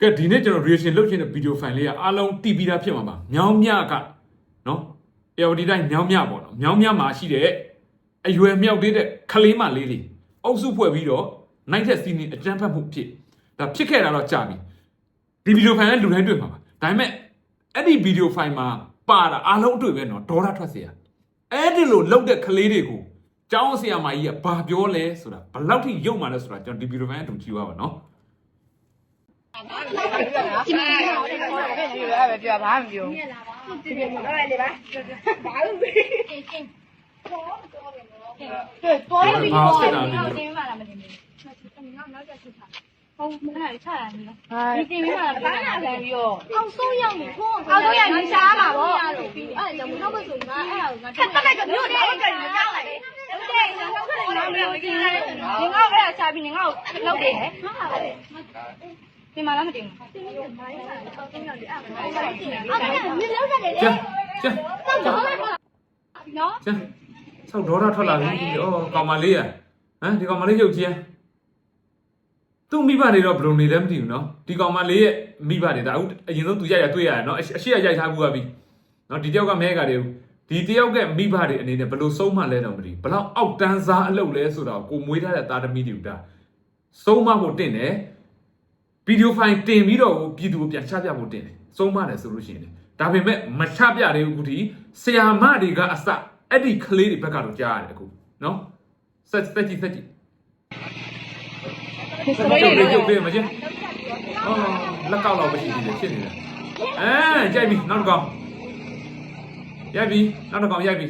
ကဲဒီနေ့ကျွန်တော် reaction လုပ်ချင်တဲ့ video file လေးကအားလုံးတည်ပြီးသားဖြစ်မှာပါမြောင်းမြကနော် AOD တိုင်းမြောင်းမြပေါ့နော်မြောင်းမြမှာရှိတဲ့အရွယ်မြောက်သေးတဲ့ကလေးမလေးတွေအုပ်စုဖွဲ့ပြီးတော့ night test scene အကြမ်းဖက်မှုဖြစ်ဒါဖြစ်ခဲ့တာတော့ကြာပြီဒီ video file နဲ့လူတိုင်းတွေ့မှာပါဒါပေမဲ့အဲ့ဒီ video file မှာပါတာအားလုံးအတွေ့ပဲနော်ဒေါ်လာထွက်เสียအဲ့ဒီလိုလောက်တဲ့ကလေးတွေကိုကျောင်းဆရာမကြီးကဘာပြောလဲဆိုတာဘယ်လောက်ထိရုပ်မှလဲဆိုတာကျွန်တော်ဒီ video file အတူကြည့်ပါပါနော် ဒီမှာပြောရပဲပြောဘာမှမပြောဘူးဒီလိုမျိုးလည်းလေပါဘာလို့လဲကဲပေါ်ရပြီဘာပေါ်စစ်ရတာပြီလဲတော့တင်းပါလားမတင်းဘူးနောက်ကျချက်တာဟုတ်မလားချရပြီဟာဒီတင်းပါလားဘာနာလဲပြီးတော့အောင်ဆုံးရောက်နေခေါအောက်တော့ရမရှားမှာပေါ့အဲ့ဒါကြောင့်နောက်ဘက်ဆိုငါအဲ့ဒါကိုငါခက်တက်လိုက်ကမြို့တယ်ဟု တင်မလားမတင်ဘူးတင်လို့မိုင်းတာတော့တင်တော့လေအဲ့ဒါမိုင်းတာတင်တယ်အဲ့ဒါမြင်လောက်တယ်လေကျကျနော်ကျဆောက်ဒေါ်လာထွက်လာပြီဩကောင်မလေးရဟမ်ဒီကောင်မလေးရုပ်ကြီးရသူ့မိဘတွေတော့ဘယ်လိုနေလဲမသိဘူးနော်ဒီကောင်မလေးရဲ့မိဘတွေဒါအခုအရင်ဆုံးသူရိုက်ရတွေ့ရတယ်နော်အရှိရရိုက်ထားဘူးပါပြီနော်ဒီတယောက်ကမဲကတွေဒီတယောက်ကမိဘတွေအနေနဲ့ဘယ်လိုဆုံးမလဲတော့မသိဘလောက်အောက်တန်းစားအလုပ်လဲဆိုတာကိုကိုမွေးထားတဲ့သားသမီးတွေဒါဆုံးမဖို့တင့်တယ် ဗီဒီယိုဖိုင်တင်ပြီးတော့ပြည်သူကိုပြန်ချပြဖို့တင်တယ်စုံးမတယ်ဆိုလို့ရှိရင်ဒါပေမဲ့မချပြသေးဘူးခုထိဆရာမတွေကအစအဲ့ဒီကလေးတွေဘက်ကတော့ကြားရတယ်အခုနော်ဆက်ဆက်ကြည့်ဆက်ကြည့်ဆက်ကြည့်လေးကြုတ်ပေးမချင်းအော်လက်ကောက်တော့မရှိသေးတယ်ဖြစ်နေတယ်အဲကြိုက်ပြီနောက်တစ်ကောင်ရိုက်ပြီနောက်တစ်ကောင်ရိုက်ပြီ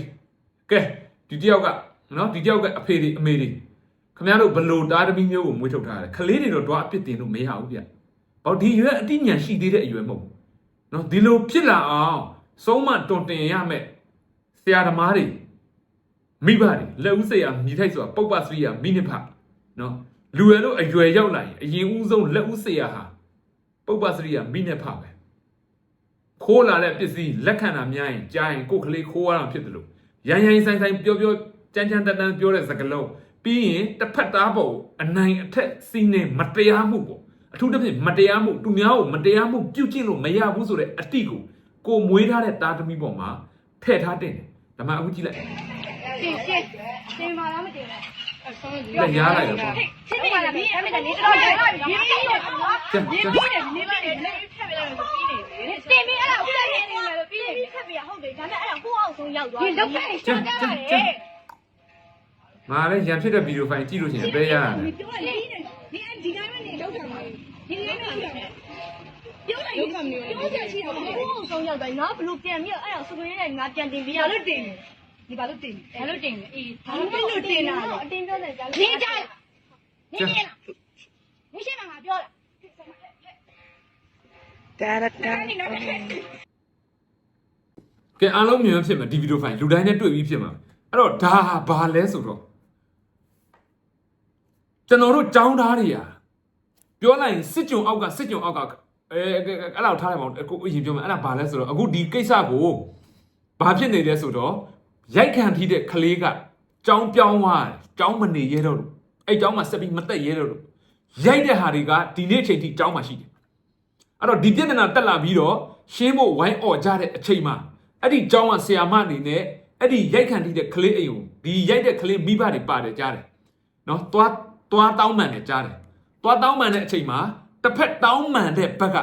ကဲဒီတယောက်ကနော်ဒီတယောက်ကအဖေတွေအမေတွေ ခင်ဗျားတို့ဘလို့တားသမီးမျိုးကိုမွေးထုတ်ထားရတယ်ခလေးတွေတော့တော့အပြစ်တင်လို့မရဘူးဗျ။ဘာဒီရွယ်အတိညာရှိသေးတဲ့အရွယ်မဟုတ်ဘူး။နော်ဒီလိုဖြစ်လာအောင်ဆုံးမတွန်တင်ရမယ်ဆရာသမားတွေမိဘတွေလက်ဦးဆရာမိထိုက်ဆိုတာပုပ္ပစရိယမိနဖနော်လူရလို့အရွယ်ရောက်လာရင်အရင်ဦးဆုံးလက်ဦးဆရာဟာပုပ္ပစရိယမိနဖပဲခိုးလာတဲ့ပစ္စည်းလက်ခံတာများရင်ကြားရင်ကိုယ်ကလေးခိုးရတာဖြစ်တယ်လို့ရန်ရန်ဆိုင်ဆိုင်ပြောပြောကြမ်းကြမ်းတန်းတန်းပြောတဲ့စကားလုံး ပြီးရင်တစ်ဖက်သားပေါ်အနိုင်အထက်စီးနေမတရားမှုပေါ့အထူးသဖြင့်မတရားမှုသူများကိုမတရားမှုပြုတ်ကျင့်လို့မရဘူးဆိုတဲ့အတိကိုကိုမွေးထားတဲ့တာသမီပေါ်မှာထည့်ထားတင်တယ်ဒါမှအခုကြည့်လိုက်တင်တင်တင်မလားမတင်ဘူးအဆုံးလက်ရားလိုက်တော့ပေါ့ချင်းနေတယ်မင်းအမေကနေတော့ရိုက်လိုက်ပြီပြီးတော့ကျန်ဒီကျန်ပြီးတယ်ဒီပြီးတယ်လက်ဖက်ပြလိုက်လို့ပြီးနေပြီတင်ပြီးအဲ့ဒါဦးလေးနေတယ်လို့ပြီးနေပြီဖက်ပြဟုတ်တယ်ဒါနဲ့အဲ့ဒါကိုအောင်ဆုံးရောက်သွားပြီလောက်ခဲ့ချမ်းကြတယ် ငါလည်းရန်ဖြစ်တဲ့ဗီဒီယိုဖိုင်ကြည့်လို့ရှိရင်ပဲရရတယ်ပြောလိုက်ဒီဒီဒီတိုင်းမနေလောက်တာပါဒီတိုင်းမနေပြောလိုက်ပြောချက်ရှိတော့ကိုအောင်ဆုံးရောက်သွားငါဘလို့ပြန်ပြီးအဲ့ဒါစကွေးနဲ့ငါပြန်တင်ပြီးရလို့တင်တယ်ဒီဘာလို့တင်ဘာလို့တင်လဲအေးဘာလို့တင်တာလဲအတင်းပြောတယ်ကြာနေကြနေနေလားနေရှိမှာငါပြောတာ Da da da. ကဲအားလုံးမြင်ဖြစ်မှာဒီဗီဒီယိုဖိုင်လူတိုင်းနဲ့တွေ့ပြီးဖြစ်မှာအဲ့တော့ဒါဘာလဲဆိုတော့ ကျွန်တော်တို့ចောင်းသားတွေอ่ะပြောလိုက်ရင်စစ်ကြုံအောက်ကစစ်ကြုံအောက်ကအဲအဲ့လောက်ထားလိုက်ပါဦးအခုအရင်ပြောမယ်အဲ့ဒါဘာလဲဆိုတော့အခုဒီကိစ္စကိုဘာဖြစ်နေလဲဆိုတော့ရိုက်ခံထိတဲ့ကလေးကចောင်းပြောင်းသွားတယ်ចောင်းမနေရဲတော့လို့အဲ့ចောင်းမှာဆက်ပြီးမတက်ရဲတော့လို့ရိုက်တဲ့ဟာတွေကဒီနေ့အချိန်ထိចောင်းမှာရှိတယ် အဲ့တော့ဒီပြဿနာတက်လာပြီးတော့ရှင်းဖို့ဝိုင်းអော်ကြတဲ့အချိန်မှာအဲ့ဒီကျောင်းကဆရာမအနေနဲ့အဲ့ဒီရိုက်ခံထိတဲ့ကလေးအိမ်ကိုဒီရိုက်တဲ့ကလေးမိဘတွေပါတယ်ကြားတယ်နော်သွား သွားတောင်းမှန်တယ်ကြားတယ်သွားတောင်းမှန်တဲ့အချိန်မှာတစ်ဖက်တောင်းမှန်တဲ့ဘက်က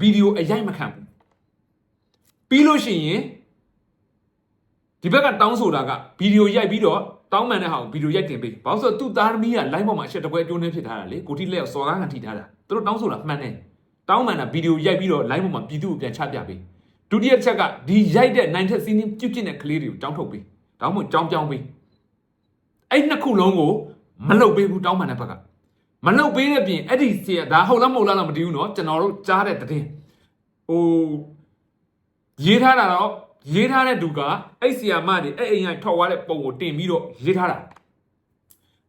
ဗီဒီယိုအရိုက်မခံဘူးပြီးလို့ရှိရင်ဒီဘက်ကတောင်းဆိုတာကဗီဒီယိုရိုက်ပြီးတော့တောင်းမှန်တဲ့ဟာကိုဗီဒီယိုရိုက်တင်ပေးဘာလို့ဆိုတော့သူ့သားသမီးက line ပေါ်မှာအချက်တပွဲအကျိုးနဲ့ဖြစ်ထားတာလေကိုတိလက်စော်ကားခံထိထားတာသူတို့တောင်းဆိုတာမှန်တယ်တောင်းမှန်တာဗီဒီယိုရိုက်ပြီးတော့ live ပေါ်မှာပြည်သူကိုပြန်ချပြပေးဒုတိယချက်ကဒီရိုက်တဲ့နိုင်ထက်စီးနင်းပြုတ်ကျင့်တဲ့ကလေးတွေကိုတောင်းထုတ်ပေးတောင်းမှကြောင်းပြောင်းပေးအဲ့နှစ်ခုလုံးကို မလုတ်ပေးဘူးတောင်းမှန်တဲ့ဘက်ကမလုတ်ပေးတဲ့ပြင်အဲ့ဒီစီဒါဟုတ်လားမဟုတ်လားတော့မတည်ဘူးเนาะကျွန်တော်တို့ကြားတဲ့တဲ့ဟိုရေးထားတာတော့ရေးထားတဲ့သူကအဲ့ဆီယာမတွေအဲ့အိမ်ကထောက်သွားတဲ့ပုံကိုတင်ပြီးတော့ရေးထားတာ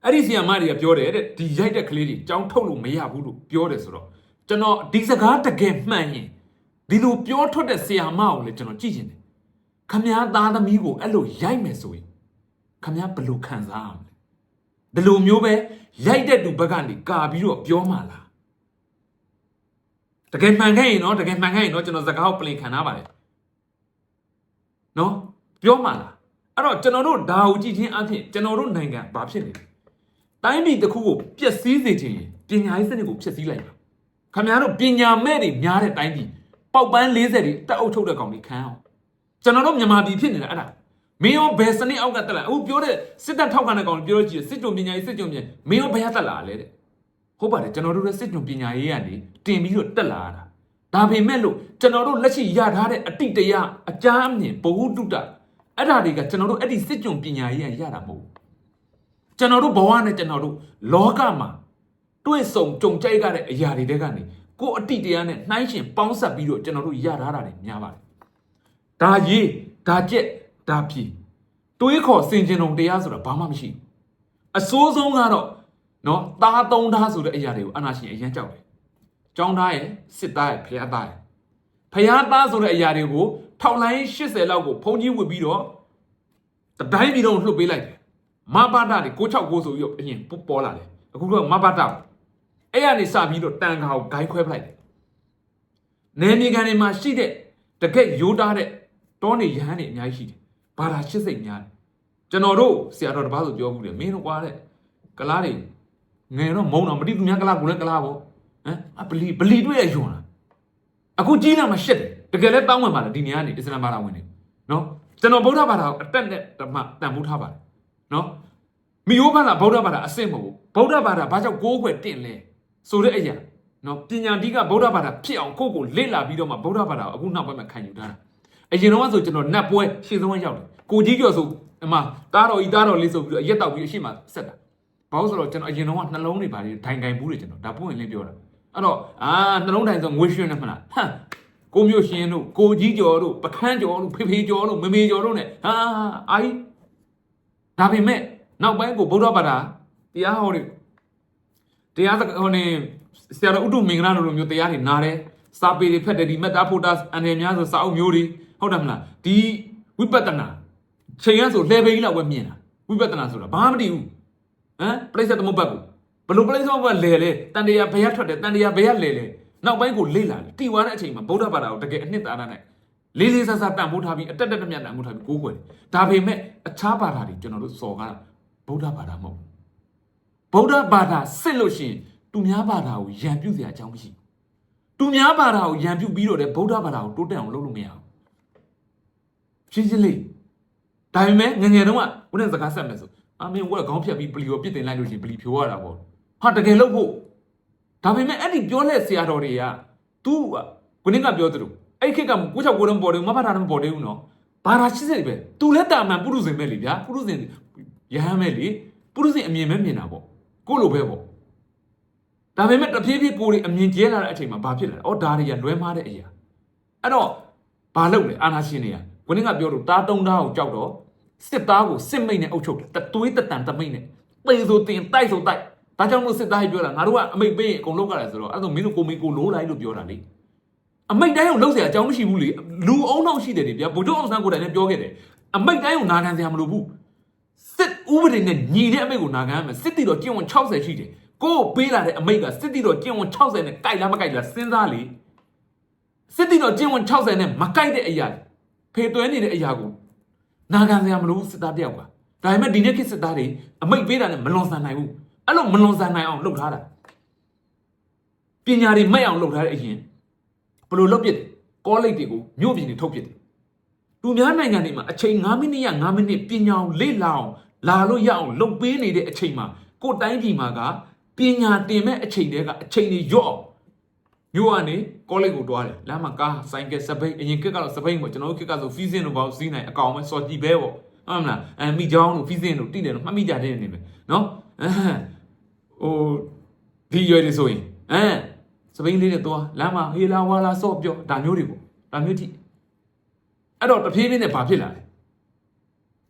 အဲ့ဒီဆီယာမတွေကပြောတယ်တဲ့ဒီရိုက်တဲ့ကလေးတွေကြောင်းထုတ်လို့မရဘူးလို့ပြောတယ်ဆိုတော့ ကျွန်တော်ဒီစကားတကယ်မှန်ရင်ဒီလိုပြောထွက်တဲ့ဆီယာမကိုလည်းကျွန်တော်ကြည့်ချင်တယ်ခမည်းသားသမီးကိုအဲ့လိုရိုက်မယ်ဆိုရင်ခမည်းဘယ်လိုခံစားရမလဲ ဒီလိုမျိုးပဲရိုက်တဲ့သူဘက်ကနေကာပြီးတော့ပြောမှလားတကယ်မှန်ခဲ့ရင်နော်တကယ်မှန်ခဲ့ရင်နော်ကျွန်တော်စကားကိုပြင်ခံထားပါတယ်နော်ပြောမှလားအဲ့တော့ကျွန်တော်တို့ဒါကိုကြည့်ချင်းအဖြစ်ကျွန်တော်တို့နိုင်ငံဘာဖြစ်နေလဲတိုင်းပြည်တစ်ခုကိုပျက်စီးစေချင်ရင်ပညာရေးစနစ်ကိုဖျက်ဆီးလိုက်ပါခင်ဗျားတို့ပညာမဲ့တွေများတဲ့တိုင်းပြည်ပေါက်ပန်း40တွေတက်အုပ်ထုတ်တဲ့ကောင်တွေခံအောင်ကျွန်တော်တို့မြန်မာပြည်ဖြစ်နေတာအဲ့ဒါ မင်းရောဘယ်စနစ်အောက်ကတက်လာအခုပြောတဲ့စစ်တပ်ထောက်ခံတဲ့ကောင်တွေပြောလို့ကြည့်စစ်ကြုံပညာရေးစစ်ကြုံပြင်မင်းရောဘယ်ကတက်လာလဲတဲ့ဟုတ်ပါတယ်ကျွန်တော်တို့ရဲ့စစ်ကြုံပညာရေးကနေတင်ပြီးတော့တက်လာရတာဒါပေမဲ့လို့ကျွန်တော်တို့လက်ရှိရထားတဲ့အတိတ်တရားအကြမ်းအမြင်ဘ ഹു တုတအဲ့ဒါတွေကကျွန်တော်တို့အဲ့ဒီစစ်ကြုံပညာရေးကရတာမဟုတ်ဘူးကျွန်တော်တို့ဘဝနဲ့ကျွန်တော်တို့လောကမှာတွေ့ဆုံကြုံကြိုက်ကြတဲ့အရာတွေတဲကနေကိုယ်အတိတ်တရားနဲ့နှိုင်းရှင်ပေါင်းဆက်ပြီးတော့ကျွန်တော်တို့ရထားတာတွေများပါတယ်ဒါရေးဒါကြက် ဒါဖြီတွေးခေါ်စင်ကျင်ုံတရားဆိုတာဘာမှမရှိဘူးအစိုးဆုံးကတော့နော်သားသုံးသားဆိုတဲ့အရာတွေကိုအနာရှင်အရင်ကြောက်တယ်။ကျောင်းသားရဲ့စစ်သားရဲ့ဖျားသားရဲ့ဖျားသားဆိုတဲ့အရာတွေကိုထောက်လိုင်း80လောက်ကိုဖုံးကြီးဝစ်ပြီးတော့တတိုင်းပြည်လုံးလှုပ်ပေးလိုက်တယ်။မဘာတာတွေ669ဆိုပြီးတော့အရင်ပေါ်လာတယ်။အခုတော့မဘာတာအဲ့ရနေစပြီးတော့တန်ခါကိုဂိုင်းခွဲပလိုက်တယ်။နေမြေကန်တွေမှာရှိတဲ့တကက်ရိုးသားတဲ့တောနေရဟန်းတွေအများကြီးရှိတယ်။ ဘာသာရှစ်စိတ်များတယ်။ကျွန်တော်တို့ဆရာတော်တပားဆိုပြောမှုတယ်မင်းတို့ကွာတဲ့ကလားတွေငယ်တော့မုံတော့မတိသူများကလာကိုလည်းကလာပေါ့ဟမ်အပလီပလီတွေ့ရယွန်လားအခုကြီးလာမှရှက်တယ်တကယ်လဲတောင်းဝင်ပါလားဒီနေရာကနေအစ္စလာမ်ဘာသာဝင်နေနော်ကျွန်တော်ဗုဒ္ဓဘာသာကိုအတက်နဲ့ဓမ္မတန်ဖိုးထားပါတယ်နော်မိယောဘာသာဗုဒ္ဓဘာသာအစစ်မဟုတ်ဘူးဗုဒ္ဓဘာသာဘာကြောင့်ကိုးခွဲတင့်လဲဆိုတဲ့အရာနော်ပညာတိကဗုဒ္ဓဘာသာဖြစ်အောင်ကိုယ့်ကိုလေ့လာပြီးတော့မှဗုဒ္ဓဘာသာကိုအခုနောက်ပိုင်းမှာခံယူထားတာ အရင်တော့ဆိုကျွန်တော်နတ်ပွဲရှေ့ဆုံးရောက်တယ်ကိုကြီးကျော်ဆိုအမတားတော်ဤတားတော်လေးဆိုပြီးတော့အရက်တောက်ပြီးအရှိမဆက်တာဘာလို့ဆိုတော့ကျွန်တော်အရင်တော့ကနှလုံးတွေပါလေဒိုင်ဒိုင်ဘူးတွေကျွန်တော်ဒါပွင့်လင်းပြောတာအဲ့တော့အာနှလုံးဒိုင်ဆိုငွေရွှင်နေမလားဟမ်ကိုမျိုးရှင်တို့ကိုကြီးကျော်တို့ပခန်းကျော်တို့ဖေဖေကျော်တို့မမေကျော်တို့ ਨੇ ဟာအာကြီးဒါပေမဲ့နောက်ပိုင်းကိုဗုဒ္ဓဘာသာတရားဟောတွေတရားစကားဟိုနေဆရာတော်ဥတုမင်္ဂလာတို့လိုမျိုးတရားတွေနားတယ်စာပေတွေဖတ်တယ်ဒီမက်တာဖိုတာအနေများဆိုစာအုပ်မျိုးတွေ ဟုတ်တယ်မလားဒီဝိပဿနာချိန်ရဆိုလှည့်ပိကြီးလောက်ပဲမြင်တာဝိပဿနာဆိုတာဘာမှမတည်ဘူးဟမ်ပရိစ္ဆေသမုပ္ပတ်ကိုဘလို့ပရိစ္ဆေသမုပ္ပတ်လဲလဲတန်တရားဘယ်ရထွက်တယ်တန်တရားဘယ်ရလဲလဲနောက်ပိုင်းကိုလေ့လာတယ်တီဝါတဲ့အချိန်မှာဗုဒ္ဓဘာသာကိုတကယ်အနှစ်သာရနဲ့လေးလေးဆဆတန်ဖိုးထားပြီးအတက်တက်တမြတ်တန်ဖိုးထားပြီးကိုးကွယ်တယ်ဒါပေမဲ့အခြားဘာသာတွေကျွန်တော်တို့စော်ကားတာဗုဒ္ဓဘာသာမဟုတ်ဘူးဗုဒ္ဓဘာသာစစ်လို့ရှိရင်သူများဘာသာကိုယံပြုစရာအကြောင်းမရှိဘူးသူများဘာသာကိုယံပြုပြီးတော့လေဗုဒ္ဓဘာသာကိုတိုးတက်အောင်လုပ်လို့မရဘူး ရှင်းရှင်းလေးဒါပေမဲ့ငယ်ငယ်တုန်းကဘုရားစကားဆက်မယ်ဆိုအမင်းဝက်ခေါင်းဖြတ်ပြီးပလီကိုပြစ်တင်လိုက်လို့ရှိရင်ပလီဖြိုရတာပေါ့ဟာတကယ်လို့ဖို့ဒါပေမဲ့အဲ့ဒီပြောတဲ့ဆရာတော်တွေက तू ကနင်းကပြောသလိုအဲ့ဒီခေတ်ကကိုချောက်ကိုတော့ပေါ်တယ်မဖတ်တာတော့မပေါ်သေးဘူးနော်ဘာသာရှိစေပဲ तू လက်တာမှန်ပုရုဇဉ်ပဲလေဗျာပုရုဇဉ်ရဟန်းပဲလေပုရုဇဉ်အမြင်ပဲမြင်တာပေါ့ကိုလိုပဲပေါ့ဒါပေမဲ့တဖြည်းဖြည်းကိုယ်တွေအမြင်ကျဲလာတဲ့အချိန်မှာဘာဖြစ်လဲအော်ဒါတွေကလွဲမားတဲ့အရာအဲ့တော့ဘာလုပ်လဲအာနာရှင်တွေက ကိုနင်းကပြောလို့တားတုံးသားကိုကြောက်တော့ စစ်သားကိုစစ်မိတ်နဲ့အုပ်ချုပ်တယ်တသွေးတတန်တမိတ်နဲ့ပေဆိုတင်တိုက်ဆိုတိုက်ဒါကြောင့်လို့စစ်သားကြီးပြောတာငါတို့ကအမိတ်ပေးရင်အကုန်လုံးကြတယ်ဆိုတော့အဲ့ဒါမင်းတို့ကိုမင်းကိုလိုးလိုက်လို့ပြောတာလေအမိတ်တိုင်းကိုလှုပ်เสียအကြောင်းမရှိဘူးလေလူအုံနောက်ရှိတယ်လေဗျာဗိုလ်ချုပ်အောင်ဆန်းကိုယ်တိုင်လည်းပြောခဲ့တယ်အမိတ်တိုင်းကိုနာခံစရာမလိုဘူးစစ်ဥပဒေနဲ့ညီတဲ့အမိတ်ကိုနာခံရမယ်စစ်တီတော်ကျင့်ဝင်60ရှိတယ်ကိုယ်ပေးလာတဲ့အမိတ်ကစစ်တီတော်ကျင့်ဝင်60နဲ့ကြိုက်လားမကြိုက်လားစဉ်းစားလေစစ်တီတော်ကျင့်ဝင်60နဲ့မကြိုက်တဲ့အရာ ဖေသွဲနေတဲ့အရာကိုနာခံစရာမလိုဘူးစစ်သားတယောက်ကဒါပေမဲ့ဒီနေ့ခေတ်စစ်သားတွေအမိတ်ပေးတာနဲ့မလွန်ဆန်နိုင်ဘူးအဲ့လိုမလွန်ဆန်နိုင်အောင်လုပ်ထားတာပညာတွေမဲ့အောင်လုပ်ထားတဲ့အရင်ဘယ်လိုလုပ်ပြစ်ကောလိပ်တွေကိုမြို့ပြင်တွေထုတ်ပြစ်တယ်သူများနိုင်ငံတွေမှာအချိန်9မိနစ်ရ9မိနစ်ပညာအောင်လေ့လာအောင်လာလို့ရအောင်လုပ်ပေးနေတဲ့အချိန်မှာကိုယ်တိုင်းပြည်မှာကပညာတင်မဲ့အချိန်တည်းကအချိန်တွေရော့အောင် မြို့ကနေကောလိပ်ကိုတွားတယ်လမ်းမှာကားဆိုင်ကယ်စပိတ်အရင်ကကတော့စပိတ်ပေါ့ကျွန်တော်တို့ကကဆိုဖီးစင်တို့ပေါ့စီးနိုင်အကောင်ပဲစော်ကြည့်ပဲပေါ့ဟုတ်မလားအဲမိချောင်းတို့ဖီးစင်တို့တိတယ်တို့မှတ်မိကြတဲ့နေပဲနော်အဲဟိုဒီရွယ်တွေဆိုရင်အဲစပိန်လေးတွေတွားလမ်းမှာဟေလာဝါလာစော့ပြောဒါမျိုးတွေပေါ့ဒါမျိုးတိအဲ့တော့တဖြည်းဖြည်းနဲ့ဘာဖြစ်လာလဲ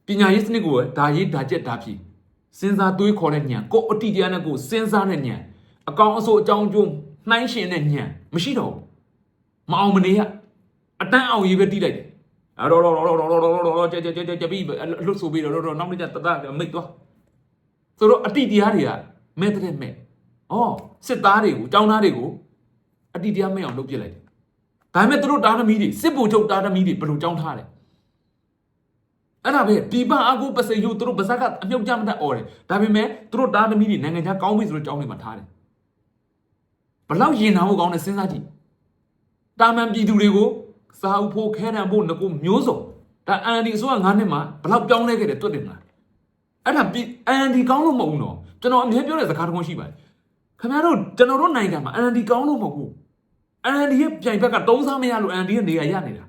ပညာရေးစနစ်ကိုဒါရေးဒါကြက်ဒါဖြစ်စဉ်းစားတွေးခေါ်တဲ့ဉာဏ်ကိုယ်အတိတရားနဲ့ကိုယ်စဉ်းစားတဲ့ဉာဏ်အကောင်အဆိုးအကြောင်းကျိုး နှိုင်းရှင်တဲ့ဉာဏ်မရှိတော့ဘူးမအောင်မနေရအတန်းအောင်ရေးပဲတီးလိုက်တယ်အဲ့တော့တော့တော့တော့တော့တော့တော့ကြကြကြကြကြပြီးလှုပ်ဆိုပြီးတော့တော့နောက်နေ့ကျတတမိတ်သွားဆိုတော့အတိတရားတွေကမဲ့တဲ့မဲ့ဩစစ်သားတွေကိုចောင်းသားတွေကိုအတိတရားမဲ့အောင်လုပ်ပြစ်လိုက်တယ်ဒါပေမဲ့သူတို့တားသမီးတွေစစ်ဗိုလ်ချုပ်တားသမီးတွေဘယ်လိုကြောင်းထားလဲအဲ့ဒါပဲပြပအကူပစိယုသူတို့ပါဇက်ကအမြုပ်ကြမတတ်អော်တယ်ဒါပေမဲ့သူတို့တားသမီးတွေနိုင်ငံခြားကောင်းပြီဆိုတော့ကြောင်းတွေမှာထားတယ် ဘလောက်ရင်နာဖို့ကောင်းတယ်စဉ်းစားကြည့်တာမန်ပြည်သူတွေကိုစာအုပ်ဖို့ခဲတံဖို့ငကိုမျိုးစုံဒါအန်ဒီဆိုက9နှစ်မှာဘလောက်ပြောင်းလဲခဲ့တယ်တွတ်တယ်မလားအဲ့ဒါပြည်အန်ဒီကောင်းလို့မဟုတ်ဘူးနော်ကျွန်တော်အမြဲပြောတဲ့စကားတစ်ခုရှိပါတယ်ခင်ဗျားတို့ကျွန်တော်တို့နိုင်ငံမှာအန်ဒီကောင်းလို့မဟုတ်ဘူးအန်ဒီရဲ့ပြိုင်ဘက်ကတုံးစားမရလို့အန်ဒီရဲ့နေရာရနေတာ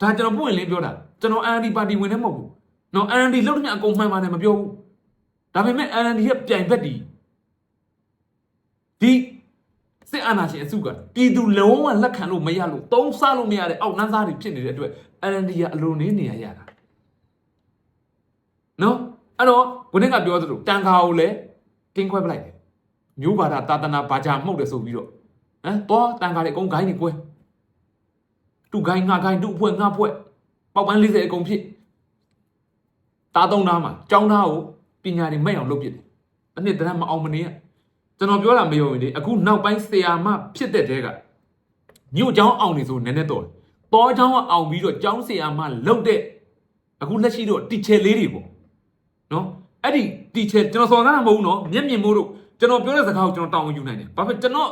ဒါကျွန်တော်ပွင့်လင်းပြောတာကျွန်တော်အန်ဒီပါတီဝင်နေမဟုတ်ဘူးနော်အန်ဒီလောက်တဲ့အကုန်မှန်ပါတယ်မပြောဘူးဒါပေမဲ့အန်ဒီရဲ့ပြိုင်ဘက်ဒီ ဒီစစ်အာဏာရှင်အစုကပြည်သူလုံးဝလက်ခံလို့မရလို့တုံးစားလို့မရတဲ့အောက်နှန်းသားတွေဖြစ်နေတဲ့အတွက်အန်ဒီကအလိုနေနေရရတာနော်အဲ့တော့ဘုရင်ကပြောသလိုတန်ခါကိုလည်းတင်းခွဲပလိုက်တယ်မျိုးဘာသာတာသနာဘာသာမှုတ်တယ်ဆိုပြီးတော့ဟမ်တော့တန်ခါတွေအကုန်ဂိုင်းနေကွဲသူဂိုင်းငါဂိုင်းသူ့အဖွဲ့ငါဖွဲ့ပေါက်ပန်း40အကုန်ဖြစ်တားသုံးသားမှာចောင်းသားကိုပညာတွေမဲ့အောင်လုပ်ပြစ်တယ်အနှစ်တရမအောင်မနေရ ကျွန်တော်ပြောတာမယုံရင်လေအခုနောက်ပိုင်းဆရာမဖြစ်တဲ့တဲကမြို့ကျောင်းအောင်နေဆိုနည်းနည်းတော့တယ်တောကျောင်းကအောင်ပြီးတော့ကျောင်းဆရာမလုတ်တဲ့အခုလက်ရှိတော့တီချယ်လေးတွေပေါ့နော်အဲ့ဒီတီချယ်ကျွန်တော်စော်ကားတာမဟုတ်ဘူးနော်မျက်မြင်မို့လို့ကျွန်တော်ပြောတဲ့စကားကိုကျွန်တော်တောင်းဝန်ယူနိုင်တယ်ဘာဖြစ်ကျွန်တော်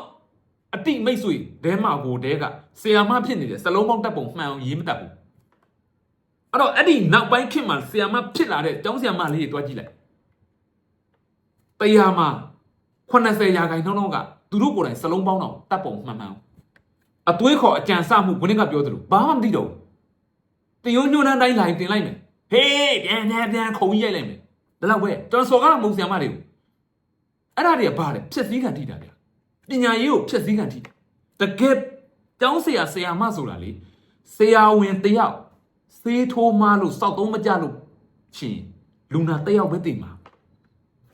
အတိမိတ်ဆွေဒဲမာကိုတဲကဆရာမဖြစ်နေတယ်စလုံးပေါင်းတက်ပုံမှန်အောင်ရေးမတတ်ဘူးအဲ့တော့အဲ့ဒီနောက်ပိုင်းခင်မှာဆရာမဖြစ်လာတဲ့ကျောင်းဆရာမလေးတွေတွားကြည့်လိုက်တရားမှာ 80ရာခိုင်နှုန်းတော့ကသူတို့ကိုယ်တိုင်စလုံးပေါင်းတော့တက်ပုံမှန်မှန်အောင်အသွေးခေါ်အကြံစမှုဘုရင်ကပြောသလိုဘာမှမသိတော့ဘူးတရုံညွန်းတန်းတိုင်းလာရင်တင်လိုက်မယ်ဟေးပြန်ပြန်ပြန်ခုံကြီးရိုက်လိုက်မယ်ဒါတော့ပဲကျွန်တော်စော်ကားမုံဆရာမတွေကိုအဲ့ဒါတွေကဘာလဲဖြစ်စည်းခံထိတာဗျပညာရေးကိုဖြစ်စည်းခံထိတကယ်ကျောင်းဆရာဆရာမဆိုတာလေဆရာဝန်တယောက်စေးထိုးမလို့စောက်သုံးမကြလို့ရှင်လူနာတယောက်ပဲတည်မှာ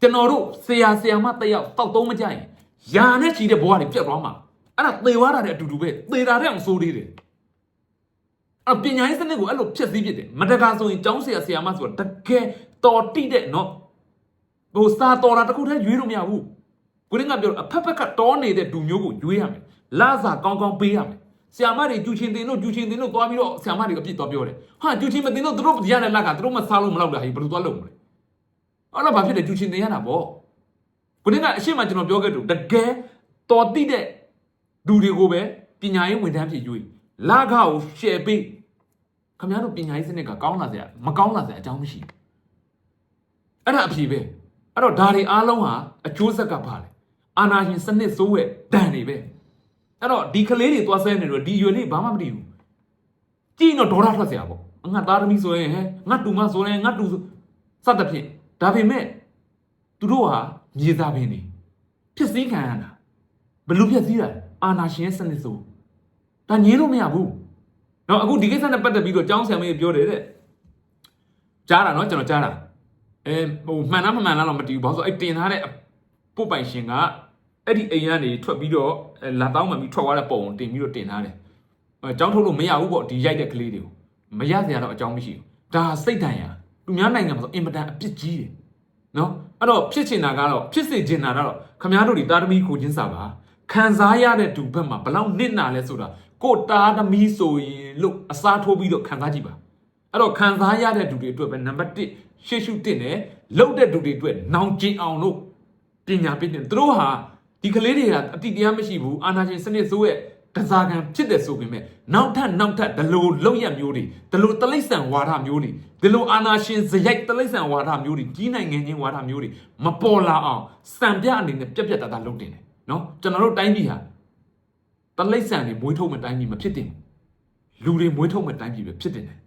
ကျွန်တော်တို့ဆရာဆရာမတယောက်စောက်သုံးမကြရင်ယာနဲ့ချီတဲ့ဘဝတွေပြတ်သွားမှာအဲ့ဒါသေသွားတာတဲ့အတူတူပဲသေတာတဲ့အောင်ဆိုးသေးတယ်အပညာရေးစနစ်ကိုအဲ့လိုဖြစ်စည်းဖြစ်တယ်မတကာဆိုရင်ကျောင်းဆရာဆရာမဆိုတာတကယ်တော်တိတဲ့နော်ဟိုစာတော်တာတခုတည်းရွေးလို့မရဘူးကိုရင်းကပြောအဖက်ဖက်ကတော်နေတဲ့ဒူမျိုးကိုရွေးရမယ်လာစာကောင်းကောင်းပေးရမယ်ဆရာမတွေကျူချင်းတင်တို့ကျူချင်းတင်တို့သွားပြီးတော့ဆရာမတွေအပြစ်သွားပြောတယ်ဟာကျူချင်းမတင်တို့သူတို့ရတဲ့လက်ကသူတို့မစားလို့မလောက်တာဟိဘယ်လိုသွားလုပ်မလဲ အဲ့တော့ဘာဖြစ်လဲကျူချင်းတင်ရတာပေါ့ကိုရင်းကအရှိမကျွန်တော်ပြောခဲ့တူတကယ်တော်တိတဲ့လူတွေကိုပဲပညာရေးဝန်ထမ်းဖြစ်ရွေးလာခကိုရှယ်ပေးခင်ဗျားတို့ပညာရေးစနစ်ကကောင်းလာစရာမကောင်းလာစရာအကြောင်းမရှိဘူးအဲ့ဒါအဖြေပဲအဲ့တော့ဒါတွေအားလုံးဟာအကျိုးဆက်ကပါလေအာနာရှင်စနစ်စိုးရဲ့ဒဏ်တွေပဲအဲ့တော့ဒီကလေးတွေသွားဆဲနေတော့ဒီရွယ်လေးဘာမှမတည်ဘူးကြည့်တော့ဒေါသထွက်စရာပေါ့ငါသားသမီးဆိုရင်ဟဲငါတူမဆိုရင်ငါတူစသဖြင့် ဒါပေမဲ့သူတို့ဟာမြေသားပင်နေဖြစ်စည်းခံရတာဘယ်လိုဖြစ်စည်းတာလဲအာနာရှင်ရဲ့စနစ်စိုးဒါညင်းလို့မရဘူးနော်အခုဒီကိစ္စနဲ့ပတ်သက်ပြီးတော့ကျောင်းဆရာမကြီးပြောတယ်တဲ့ကြားတာနော်ကျွန်တော်ကြားတာအဲဟိုမှန်လားမမှန်လားတော့မတည်ဘူးဘာလို့ဆိုအဲ့တင်ထားတဲ့ပို့ပိုင်ရှင်ကအဲ့ဒီအိမ်ကနေထွက်ပြီးတော့လာတောင်းမှပြီးထွက်သွားတဲ့ပုံကိုတင်ပြီးတော့တင်ထားတယ်အဲကျောင်းထုတ်လို့မရဘူးပေါ့ဒီရိုက်တဲ့ကလေးတွေကိုမရစရာတော့အကြောင်းမရှိဘူးဒါစိတ်တန်ရ သူများနိုင်ငံမှာဆိုအင်မတန်အပြစ်ကြီးတယ်နော်အဲ့တော့ဖြစ်ချင်တာကတော့ဖြစ်စေချင်တာကတော့ခမားတို့ဒီတာသမီကိုချင်းစာပါခံစားရတဲ့ဒူဘက်မှာဘလောက်နစ်နာလဲဆိုတာကိုတာသမီဆိုရင်လို့အစားထိုးပြီးတော့ခံစားကြည့်ပါအဲ့တော့ခံစားရတဲ့ဒူတွေအတွက်ပဲနံပါတ်1ရှေ့ရှုတင်တယ်လှုပ်တဲ့ဒူတွေအတွက်နောင်ကျင်အောင်လို့ပညာပေးတယ်သူတို့ဟာဒီကလေးတွေကအတိတရားမရှိဘူးအာနာရှင်စနစ်ဆိုးရဲ့ တစားကံဖြစ်တယ်ဆိုပေမဲ့နောက်ထပ်နောက်ထပ်ဒီလိုလောက်ရမျိုးတွေဒီလိုတလိษံဝါဒမျိုးတွေဒီလိုအာနာရှင်ဇယိုက်တလိษံဝါဒမျိုးတွေကြီးနိုင်ငံချင်းဝါဒမျိုးတွေမပေါ်လာအောင်စံပြအနေနဲ့ပြက်ပြက်တသားလုပ်တင်တယ်နော်ကျွန်တော်တို့တိုင်းပြည်ဟာတလိษံတွေမွေးထုတ်မဲ့တိုင်းပြည်မဖြစ်တင်ဘူးလူတွေမွေးထုတ်မဲ့တိုင်းပြည်ပဲဖြစ်တင်တယ်